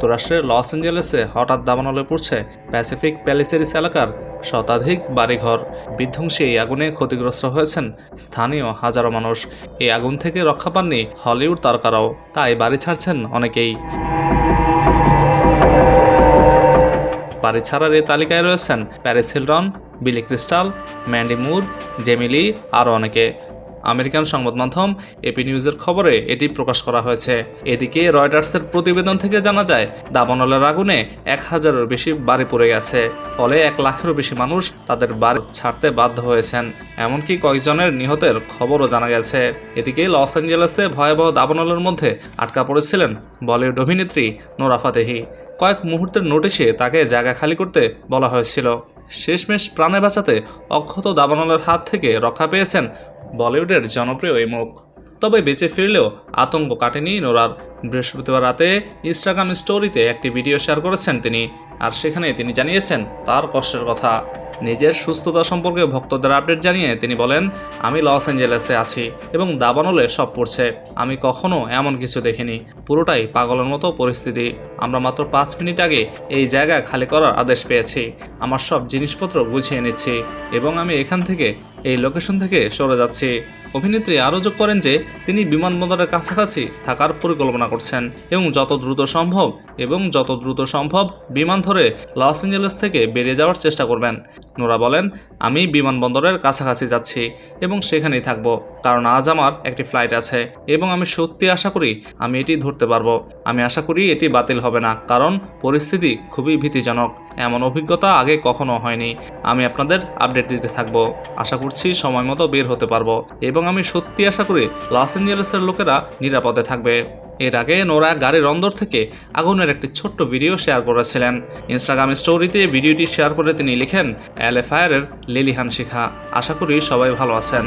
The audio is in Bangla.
যুক্তরাষ্ট্রের লস অ্যাঞ্জেলেসে হঠাৎ দাবানলে পড়ছে প্যাসিফিক প্যালিসেরিস এলাকার শতাধিক বাড়িঘর। বিধ্বংসী এই আগুনে ক্ষতিগ্রস্ত হয়েছেন স্থানীয় হাজারো মানুষ। এই আগুন থেকে রক্ষা পাননি হলিউড তারকারাও, তাই বাড়ি ছাড়ছেন অনেকেই। বাড়ি ছাড়ার এই তালিকায় রয়েছেন প্যারিস বিলি ক্রিস্টাল, ম্যান্ডি মুর জেমিলি আরও অনেকে। আমেরিকান সংবাদ মাধ্যম এপি নিউজের খবরে এটি প্রকাশ করা হয়েছে। এদিকে রয়টার্সের প্রতিবেদন থেকে জানা যায়, দাবানলের আগুনে এক হাজারের বেশি বাড়ি পড়ে গেছে। ফলে এক লাখেরও বেশি মানুষ তাদের বাড়ি ছাড়তে বাধ্য হয়েছেন। এমনকি কয়েকজনের নিহতের খবরও জানা গেছে। এদিকে লস অ্যাঞ্জেলেসে ভয়াবহ দাবানলের মধ্যে আটকা পড়েছিলেন বলিউড অভিনেত্রী নোরা ফাতেহি। কয়েক মুহূর্তের নোটিশে তাকে জায়গা খালি করতে বলা হয়েছিল। শেষমেশ প্রাণে বাঁচাতে অক্ষত দাবানলের হাত থেকে রক্ষা পেয়েছেন বলিউডের জনপ্রিয় এই মুখ। তবে বেঁচে ফিরলেও আতঙ্ক কাটেনি নোরার। বৃহস্পতিবার রাতে ইনস্টাগ্রাম স্টোরিতে একটি ভিডিও শেয়ার করেছেন তিনি। আর সেখানে তিনি জানিয়েছেন, তার কষ্টের কথা। নিজের সুস্থতা সম্পর্কে ভক্তদের আপডেট জানিয়ে তিনি বলেন, আমি লস অ্যাঞ্জেলেসে আছি এবং দাবানলে সব পড়ছে। আমি কখনো এমন কিছু দেখিনি। পুরোটাই পাগলের মতো পরিস্থিতি। আমরা মাত্র পাঁচ মিনিট আগে এই জায়গা খালি করার আদেশ পেয়েছি। আমার সব জিনিসপত্র গুছিয়ে নিচ্ছি এবং আমি এখান থেকে এই লোকেশন থেকে সরে যাচ্ছি। অভিনেত্রী আরও যোগ করেন যে, তিনি বিমানবন্দরের কাছাকাছি থাকার পরিকল্পনা করছেন এবং যত দ্রুত সম্ভব এবং যত দ্রুত সম্ভব বিমান ধরে লস অ্যাঞ্জেলেস থেকে বেরিয়ে যাওয়ার চেষ্টা করবেন। নোরা বলেন, আমি বিমানবন্দরের কাছাকাছি যাচ্ছি এবং সেখানেই থাকব, কারণ আজ আমার একটি ফ্লাইট আছে এবং আমি সত্যি আশা করি আমি এটি ধরতে পারব। আমি আশা করি এটি বাতিল হবে না, কারণ পরিস্থিতি খুবই ভীতিজনক। এমন অভিজ্ঞতা আগে কখনো হয়নি। আমি আপনাদের আপডেট দিতে থাকব। আশা করছি সময় মতো বের হতে পারব এবং আমি সত্যি আশা করি লস অ্যাঞ্জেলেসের লোকেরা নিরাপদে থাকবে। এর আগে নোরা গাড়ির অন্দর থেকে আগুনের একটি ছোট্ট ভিডিও শেয়ার করেছিলেন। ইনস্টাগ্রাম স্টোরিতে ভিডিওটি শেয়ার করে তিনি লিখেন, এল এ ফায়ারের লিলিহান শিখা। আশা করি সবাই ভালো আছেন।